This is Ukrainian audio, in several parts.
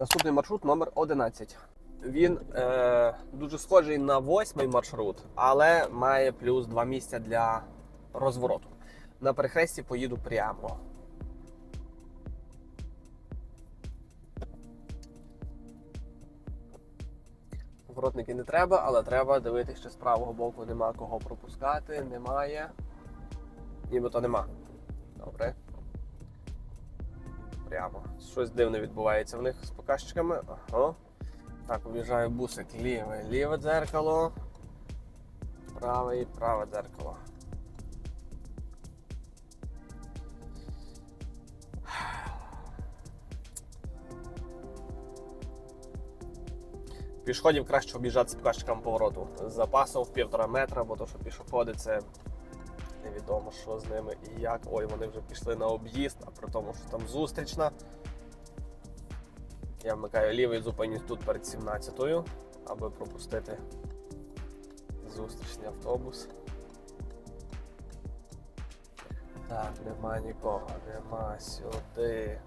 Наступний маршрут номер 11. Він е, дуже схожий на восьмий маршрут, але має плюс два місця для розвороту. На перехресті поїду прямо. Поворотники не треба, але треба дивитися, що з правого боку нема кого пропускати, немає. Нібито нема. Добре. Прямо. Щось дивне відбувається в них з показчиками. Ага. Так, об'їжджаю бусик ліве, ліве дзеркало. Праве і праве дзеркало. Пішоходів краще об'їжджати з показчиком повороту. З запасом в півтора метра, бо то, що пішоходи, це невідомо, що з ними і як. Ой, вони вже пішли на об'їзд, а при тому, що там зустрічна. Я вмикаю лівий, зупинюсь тут перед 17-ю, аби пропустити зустрічний автобус. Так, нема нікого, нема сюди.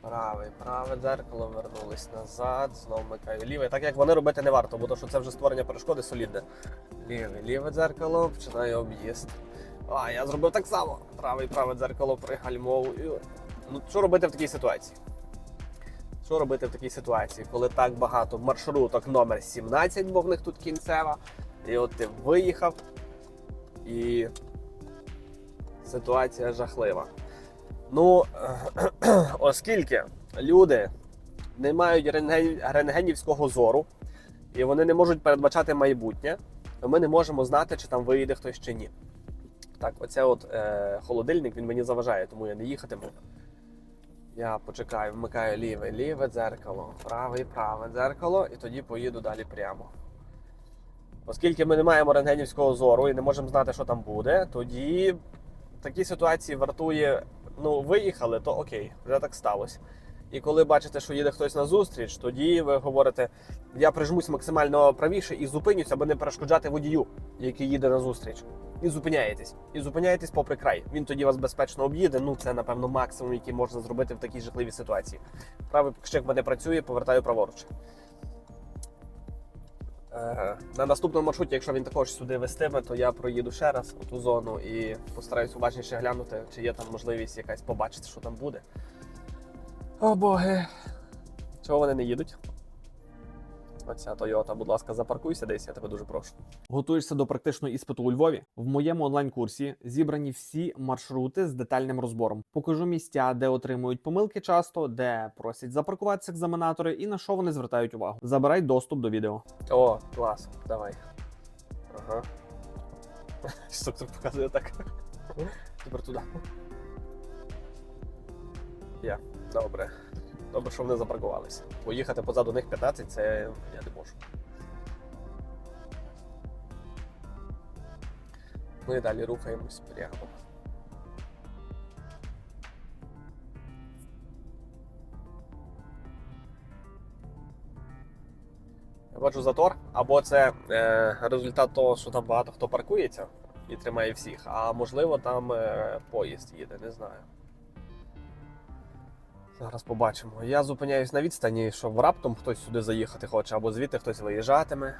Правий, праве дзеркало, вернулись назад, знову вмикаю ліве. Так як вони робити не варто, бо то, що це вже створення перешкоди солідне. Ліве, ліве дзеркало, починаю об'їзд. А, я зробив так само. Правий, праве дзеркало пригальмовую. Ну, що робити в такій ситуації? Що робити в такій ситуації, коли так багато маршруток номер 17, бо в них тут кінцева, і от ти виїхав, і ситуація жахлива. Ну, оскільки люди не мають рентген- рентгенівського зору, і вони не можуть передбачати майбутнє, то ми не можемо знати, чи там виїде хтось чи ні. Так, оце от е, холодильник він мені заважає, тому я не їхатиму. Я почекаю, вмикаю ліве, ліве дзеркало, праве, праве дзеркало, і тоді поїду далі прямо. Оскільки ми не маємо рентгенівського зору і не можемо знати, що там буде, тоді в такій ситуації вартує, ну, виїхали, то окей, вже так сталося. І коли бачите, що їде хтось на зустріч, тоді ви говорите, я прижмусь максимально правіше і зупинюсь, аби не перешкоджати водію, який їде на зустріч. І зупиняєтесь. І зупиняєтесь попри край. Він тоді вас безпечно об'їде. Ну це напевно максимум, який можна зробити в такій жахливій ситуації. Правий в мене працює, повертаю праворуч. Е, На наступному маршруті, якщо він також сюди вестиме, то я проїду ще раз у ту зону і постараюсь уважніше глянути, чи є там можливість якась побачити, що там буде. О боги. Чого вони не їдуть? Оця Тойота, будь ласка, запаркуйся десь, я тебе дуже прошу. Готуєшся до практичного іспиту у Львові? В моєму онлайн-курсі зібрані всі маршрути з детальним розбором. Покажу місця, де отримують помилки часто, де просять запаркуватися екзаменатори і на що вони звертають увагу. Забирай доступ до відео. О, клас, давай. Ага. Інструктор показує так. Тепер туди. Я. Добре. Добре, що вони запаркувалися. Поїхати позаду них 15 це я не можу. Ми далі рухаємось прямо. Я бачу затор, або це е, результат того, що там багато хто паркується і тримає всіх, а можливо там е, поїзд їде, не знаю. Зараз побачимо. Я зупиняюсь на відстані, щоб раптом хтось сюди заїхати хоче, або звідти хтось виїжджатиме.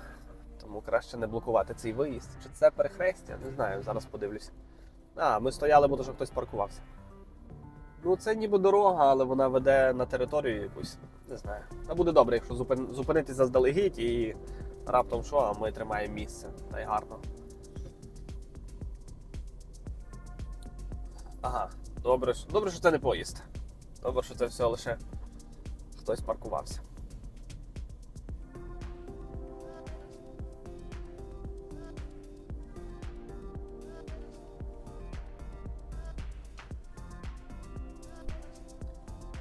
Тому краще не блокувати цей виїзд. Чи це перехрестя? Не знаю, зараз подивлюся. А, ми стояли, бо що хтось паркувався. Ну, це ніби дорога, але вона веде на територію якусь. Не знаю. Та буде добре, якщо зупин... зупинитись заздалегідь і раптом що, а ми тримаємо місце. Та й гарно. Ага, добре, добре, що це не поїзд. Добре, що це все лише хтось паркувався.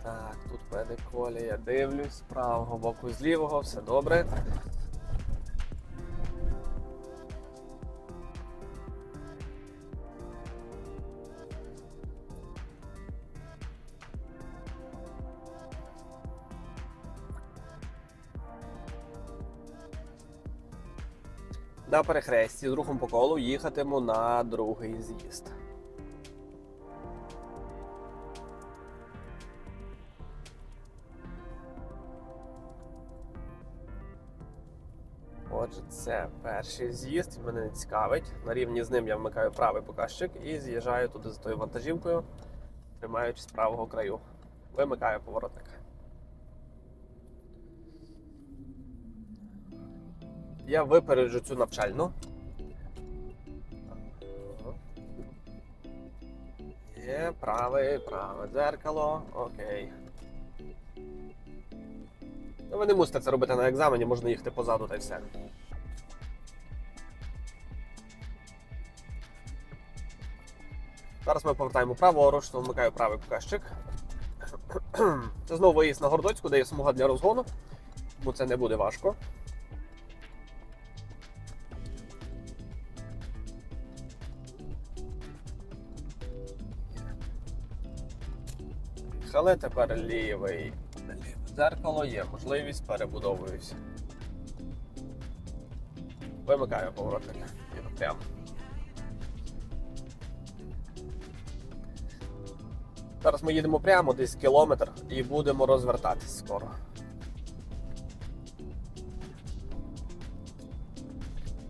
Так, тут в мене колія, дивлюсь, з правого боку, з лівого, все добре. на перехресті з рухом по колу їхатиму на другий з'їзд. Отже, це перший з'їзд, мене не цікавить. На рівні з ним я вмикаю правий показчик і з'їжджаю туди за тою вантажівкою, тримаючись правого краю. Вимикаю поворотник. Я випереджу цю навчальну. Є праве, праве дзеркало. Окей. Ну, ви не мусите це робити на екзамені, можна їхати позаду та й все. Зараз ми повертаємо праворуч, то вмикаю правий показчик. Це знову виїзд на Гордоцьку, де є смуга для розгону, тому це не буде важко. Але тепер лівий. зеркало є, можливість перебудовуюся. Вимикаю поворотник. Їду прямо. Зараз ми їдемо прямо десь кілометр і будемо розвертатись скоро.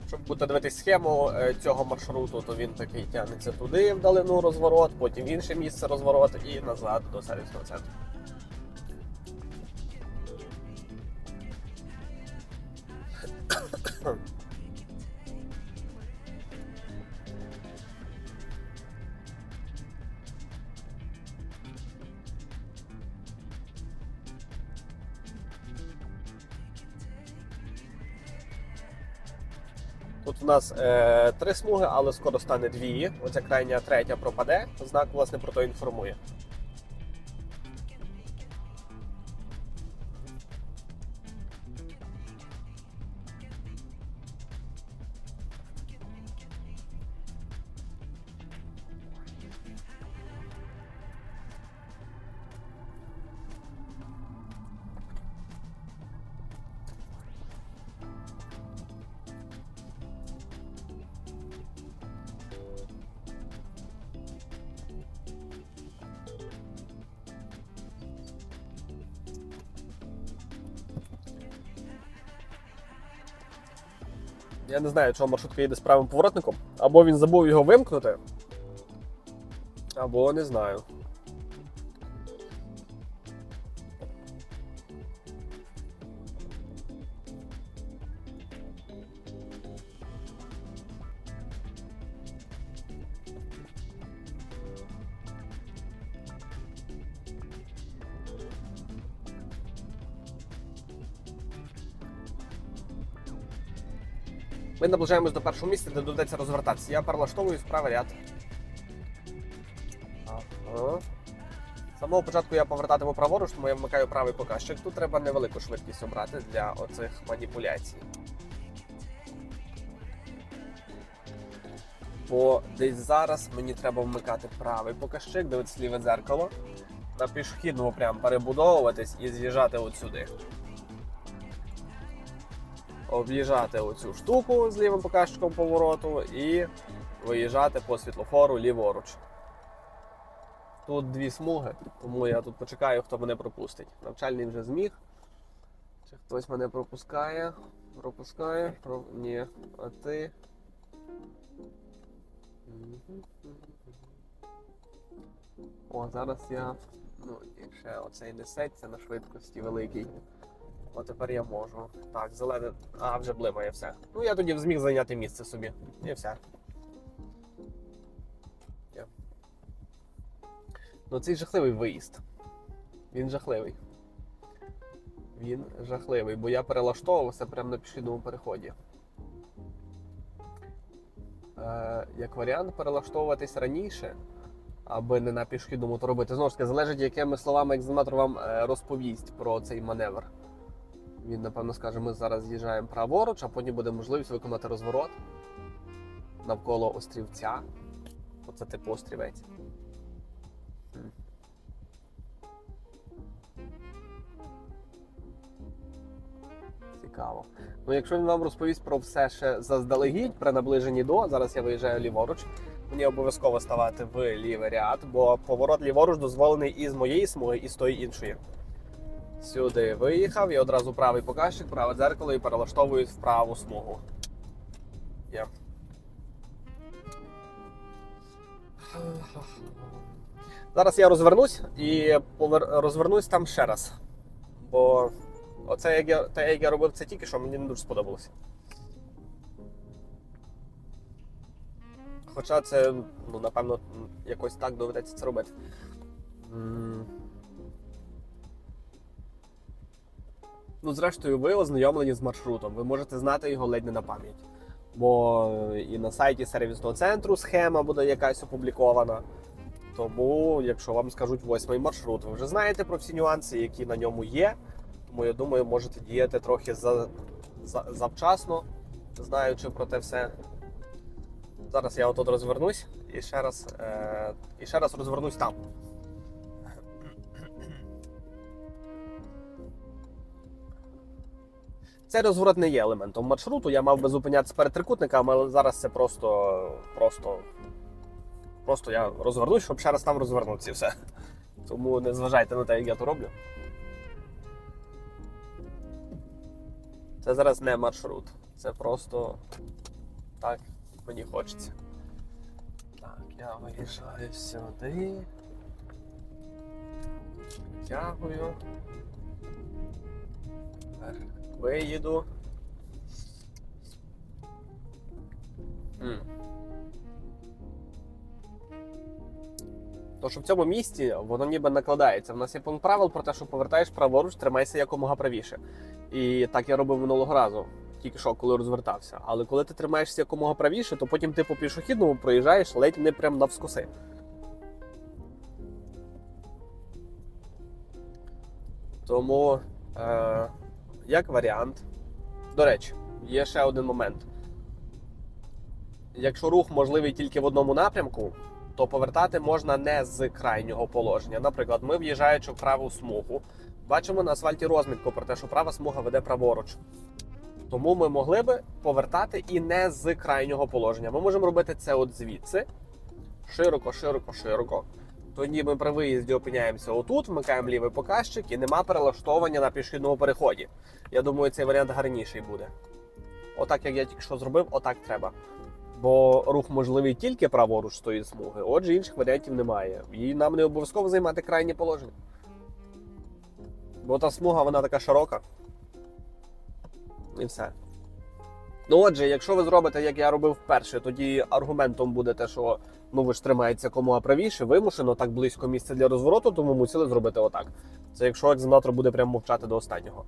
Щоб буде дивитись схему е, цього маршруту, то він такий тягнеться туди вдалину розворот, потім в інше місце розворот і назад до сервісного центру. Тут у нас е, три смуги, але скоро стане дві. Оця крайня третя пропаде. Знак власне про то інформує. Я не знаю, чого маршрутка їде з правим поворотником. Або він забув його вимкнути, або не знаю. Наближаємось до першого місця, де доведеться розвертатися. Я перелаштовую правий ряд. Ага. З самого початку я повертатиму праворуч, тому я вмикаю правий показчик. Тут треба невелику швидкість обрати для оцих маніпуляцій. Бо десь зараз мені треба вмикати правий показчик, дивитися ліве дзеркало, на пішохідному прям перебудовуватись і з'їжджати от сюди об'їжджати оцю штуку з лівим показчиком повороту і виїжджати по світлофору ліворуч. Тут дві смуги, тому я тут почекаю, хто мене пропустить. Навчальний вже зміг. Чи хтось мене пропускає? Пропускає? Про... Ні. А ти. О, зараз я. Ну, ще оцей несеться на швидкості великий. О, тепер я можу. Так, зелене. А, вже блимає все. Ну я тоді зміг зайняти місце собі. І все. Ну цей жахливий виїзд. Він жахливий. Він жахливий, бо я перелаштовувався прямо на пішохідному переході. Е, як варіант, перелаштовуватись раніше, аби не на пішохідному то робити. Знову ж таки, залежить, якими словами екзаменатор вам е, розповість про цей маневр. Він, напевно, скаже, ми зараз з'їжджаємо праворуч, а потім буде можливість виконати розворот навколо острівця. Оце типу острівець. Цікаво. Ну, якщо він вам розповість про все ще заздалегідь при наближенні до, зараз я виїжджаю ліворуч. Мені обов'язково ставати в лівий ряд, бо поворот ліворуч дозволений і з моєї смуги, і з тої іншої. Сюди виїхав і одразу правий показчик, праве дзеркало і перелаштовуюсь в праву смугу. Є. Зараз я розвернусь і розвернусь там ще раз. Бо оце, як я, те, як я робив це тільки що, мені не дуже сподобалося. Хоча це, ну, напевно, якось так доведеться це робити. Ну, зрештою, ви ознайомлені з маршрутом, ви можете знати його ледь не на пам'ять. Бо і на сайті сервісного центру схема буде якась опублікована. Тому, якщо вам скажуть восьмий маршрут, ви вже знаєте про всі нюанси, які на ньому є. Тому я думаю, можете діяти трохи за, за, завчасно, знаючи про те все. Зараз я отут розвернусь і ще раз, е, і ще раз розвернусь там. Цей розворот не є елементом маршруту. Я мав би зупинятися перед трикутниками, але зараз це просто. просто. Просто я розвернусь, щоб ще раз там розвернутися все. Тому не зважайте на те, як я то роблю. Це зараз не маршрут. Це просто так мені хочеться. Так, я виїжджаю сюди. Витягую. Виїду. То, що в цьому місці воно ніби накладається. В нас є пункт правил про те, що повертаєш праворуч, тримайся якомога правіше. І так я робив минулого разу, тільки що, коли розвертався. Але коли ти тримаєшся якомога правіше, то потім ти по пішохідному проїжджаєш ледь не прям навскоси. Тому, е, як варіант, до речі, є ще один момент. Якщо рух можливий тільки в одному напрямку, то повертати можна не з крайнього положення. Наприклад, ми в'їжджаючи в праву смугу, бачимо на асфальті розмітку про те, що права смуга веде праворуч. Тому ми могли би повертати і не з крайнього положення. Ми можемо робити це от звідси. Широко, широко, широко. Тоді ми при виїзді опиняємося отут, вмикаємо лівий показчик і нема перелаштовування на пішохідному переході. Я думаю, цей варіант гарніший буде. Отак, як я тільки що зробив, отак треба. Бо рух можливий тільки праворуч з тої смуги, отже, інших варіантів немає. І нам не обов'язково займати крайнє положення. Бо та смуга, вона така широка. І все. Ну, отже, якщо ви зробите, як я робив вперше, тоді аргументом буде те, що ну ви ж тримаєтеся комога правіше, вимушено так близько місця для розвороту, тому мусили зробити отак. Це якщо екзаменатор буде прямо мовчати до останнього.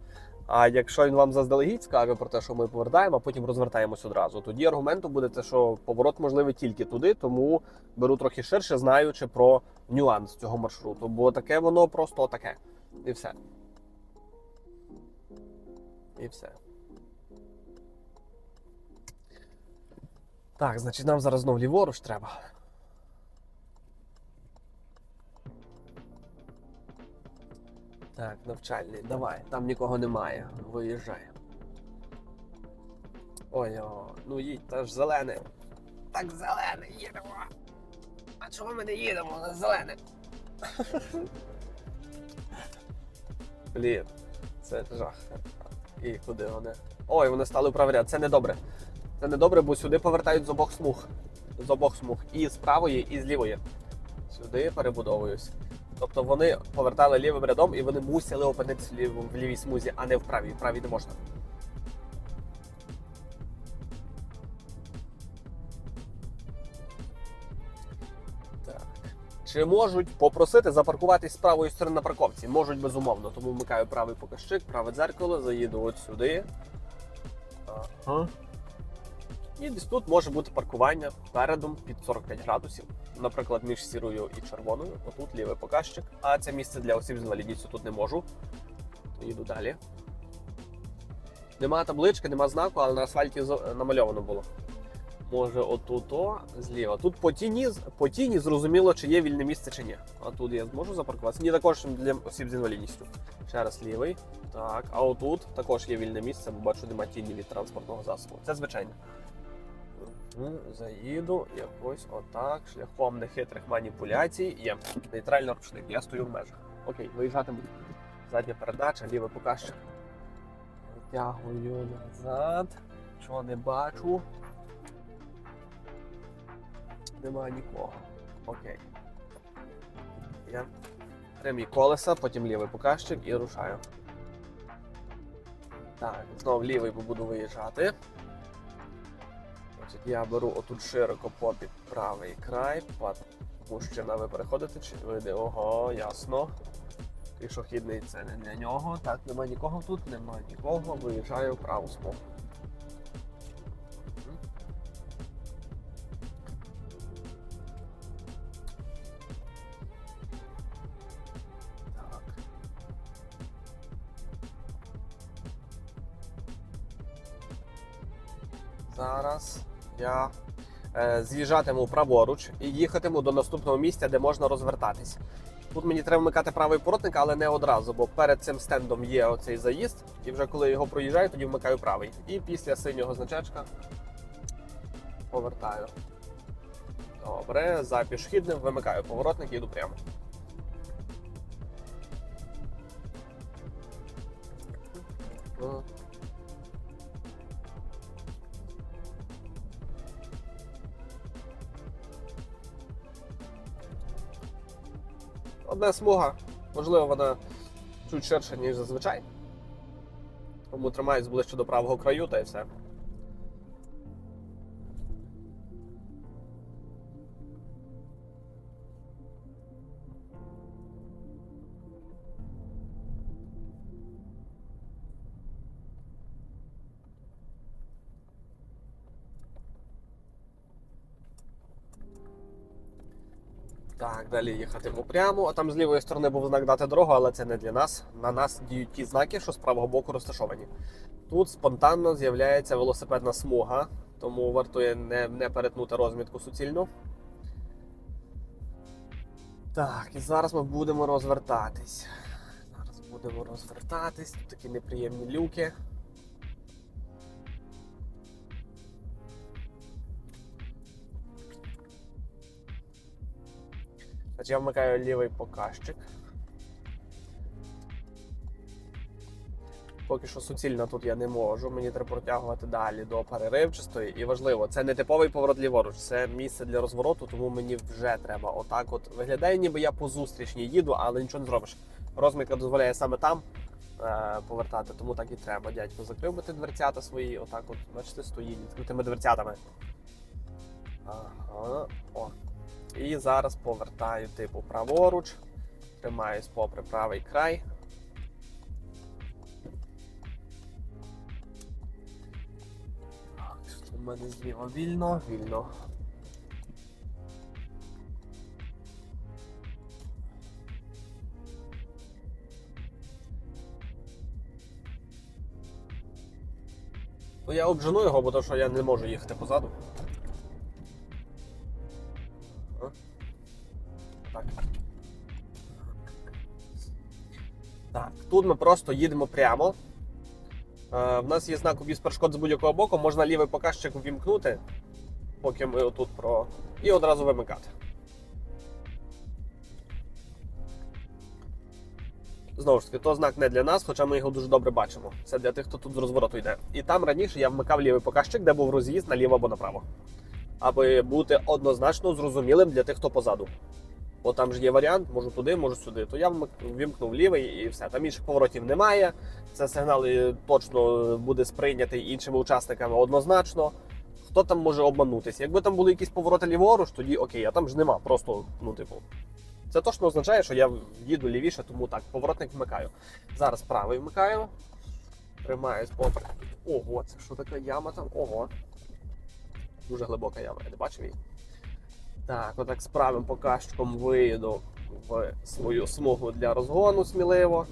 А якщо він вам заздалегідь скаже про те, що ми повертаємо, а потім розвертаємось одразу, тоді аргументом буде те, що поворот можливий тільки туди, тому беру трохи ширше, знаючи про нюанс цього маршруту. Бо таке воно просто таке. І все. І все. Так, значить, нам зараз знов ліворуч треба. Так, навчальний, давай, там нікого немає. Виїжджай. Ой, о, ну їдь, та ж зелене. Так зелене, їдемо. А чого ми не їдемо на зелене? Блін, це жах. І куди вони? Ой, вони стали в правий ряд. Це недобре. Це недобре, бо сюди повертають з обох смуг. З обох смуг. І з правої, і з лівої. Сюди перебудовуюсь. Тобто вони повертали лівим рядом і вони мусили опинитися в, лівій смузі, а не в правій. В правій не можна. Чи можуть попросити запаркуватись з правої сторони на парковці? Можуть безумовно. Тому вмикаю правий показчик, праве дзеркало, заїду от сюди. Ага. І десь тут може бути паркування передом під 45 градусів, наприклад, між сірою і червоною. Отут лівий показчик. А це місце для осіб з інвалідністю тут не можу. Їду далі. Нема таблички, нема знаку, але на асфальті намальовано було. Може, отут о, зліва. Тут по тіні, по тіні зрозуміло, чи є вільне місце чи ні. А тут я зможу запаркуватися. Ні, також для осіб з інвалідністю. Ще раз лівий. Так, а отут також є вільне місце, бо бачу, нема тіні від транспортного засобу. Це звичайно. Мгм, Заїду якось отак, шляхом нехитрих маніпуляцій. Є нейтральний ручник, я стою в межах. Окей, виїжджати буду. Задня передача, лівий показчик. Витягую назад. Чого не бачу. Немає нікого. Окей. Я прямі колеса, потім лівий показчик і рушаю. Так, знову лівий буду виїжджати. Я беру отут широко попід правий край, Мужчина, ви переходите чи ви Ого, ясно. Пішохідний це не для нього. Так, немає нікого тут, немає нікого. Виїжджаю в праву смугу. Зараз я е, з'їжджатиму праворуч і їхатиму до наступного місця, де можна розвертатись. Тут мені треба вмикати правий поворотник, але не одразу, бо перед цим стендом є оцей заїзд, і вже коли його проїжджаю, тоді вмикаю правий. І після синього значечка повертаю. Добре, за пішохідним вимикаю поворотник і йду прямо. Одна смуга, можливо, вона чуть ширша, ніж зазвичай. Тому тримаюсь ближче до правого краю та і все. Далі їхатиму прямо, а там з лівої сторони був знак дати дорогу, але це не для нас. На нас діють ті знаки, що з правого боку розташовані. Тут спонтанно з'являється велосипедна смуга, тому вартує не, не перетнути розмітку суцільну. Так, і зараз ми будемо розвертатись. Зараз будемо розвертатись. Тут такі неприємні люки. Значить, я вмикаю лівий показчик. Поки що суцільно тут я не можу, мені треба протягувати далі до переривчастої. І важливо, це не типовий поворот ліворуч, це місце для розвороту, тому мені вже треба отак. От виглядає, ніби я по зустрічній їду, але нічого не зробиш. Розмітка дозволяє саме там е, повертати, тому так і треба. Дядько закрив би ти дверцята свої, отак от, бачите, стоїть відкритими дверцятами. Ага, о. І зараз повертаю типу праворуч, тримаюсь попри правий край. В мене зліва вільно, вільно. Ну я обжену його, бо то, що я не можу їхати позаду. Тут ми просто їдемо прямо. Е, в нас є знак об'їзд перешкод з будь-якого боку, можна лівий показчик увімкнути, поки ми отут про. І одразу вимикати. Знову ж таки, то знак не для нас, хоча ми його дуже добре бачимо. Це для тих, хто тут з розвороту йде. І там раніше я вмикав лівий показчик, де був роз'їзд наліво або направо. Аби бути однозначно зрозумілим для тих, хто позаду. Бо там ж є варіант, можу туди, можу сюди. То я вімкнув лівий і все. Там інших поворотів немає. Це сигнал точно буде сприйнятий іншими учасниками однозначно. Хто там може обманутися? Якби там були якісь повороти ліворуч, тоді окей, а там ж нема. Просто, ну, типу. Це точно означає, що я їду лівіше, тому так, поворотник вмикаю. Зараз правий вмикаю. Тримаюсь попри. Ого, це що така яма там? Ого. Дуже глибока яма, я не бачив її. Так, отак з правим показчиком виїду в свою смугу для розгону сміливо.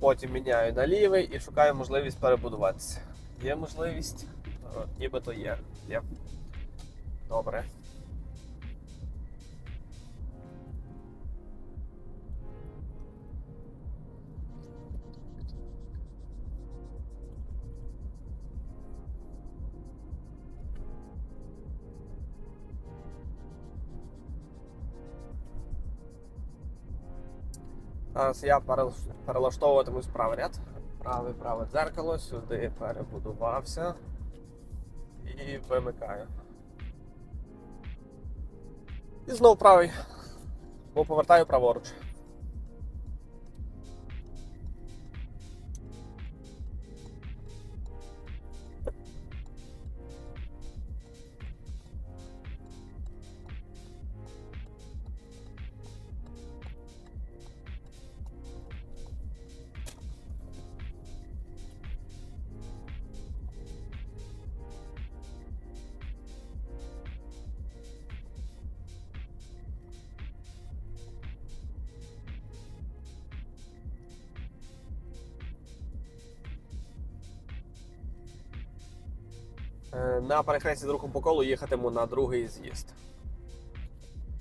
Потім міняю на лівий і шукаю можливість перебудуватися. Є можливість? Е, Нібито є. Є. Добре. Зараз я перелаштовуватимусь правий ряд. Праве праве дзеркало, сюди перебудувався і вимикаю. І знову правий. Бо повертаю праворуч. На перехресті з рухом по колу їхатиму на другий з'їзд.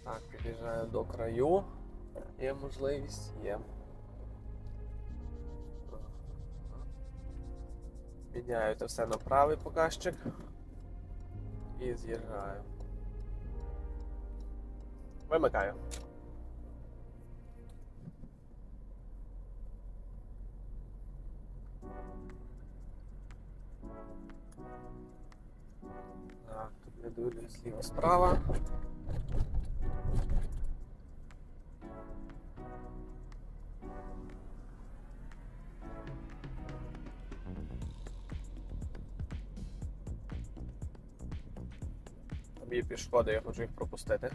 Так, під'їжджаю до краю. Є можливість, є. Міняю це все на правий показчик. І з'їжджаю. Вимикаю. Дивлюсь зліва справа. Там є пішкоди, я хочу їх пропустити.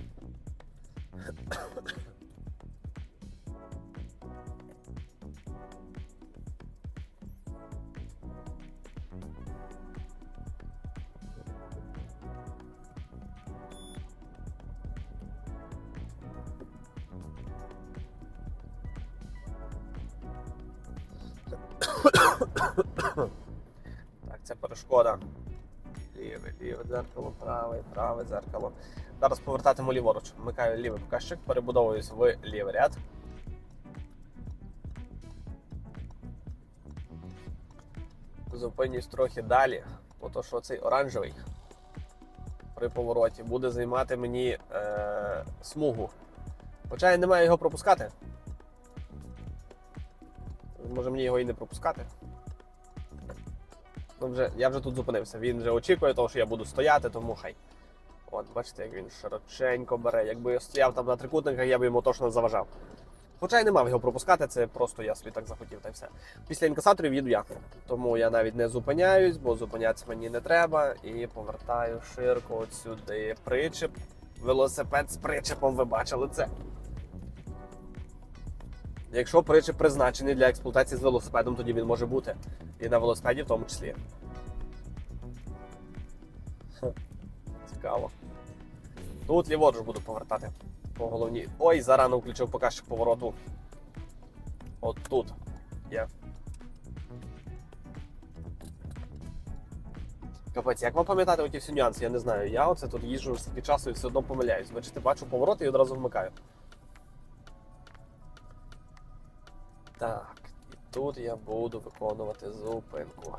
Перешкода. Ліве, ліве дзеркало, праве, праве дзеркало. Зараз повертатиму ліворуч. Вмикаю лівий показчик, перебудовуюсь в лівий ряд. Зупинюсь трохи далі, бо що цей оранжевий при повороті буде займати мені е, смугу. Хоча я не маю його пропускати. Може мені його і не пропускати. Ну, вже, я вже тут зупинився. Він вже очікує того, що я буду стояти, тому хай. От, бачите, як він широченько бере. Якби я стояв там на трикутниках, я б йому точно заважав. Хоча й не мав його пропускати, це просто я собі так захотів та й все. Після інкасаторів їду я. Тому я навіть не зупиняюсь, бо зупинятися мені не треба. І повертаю ширко от сюди. Причеп. Велосипед з причепом, ви бачили це. Якщо причеп призначений для експлуатації з велосипедом, тоді він може бути. І на велосипеді в тому числі. Цікаво. Тут ліворуч буду повертати по головній. Ой, зарано включив показчик повороту. От тут є. Капець, як вам пам'ятати оті всі нюанси? Я не знаю. Я оце тут їжджу стільки часу і все одно помиляюсь. Бачите, бачу поворот і одразу вмикаю. Так, і тут я буду виконувати зупинку.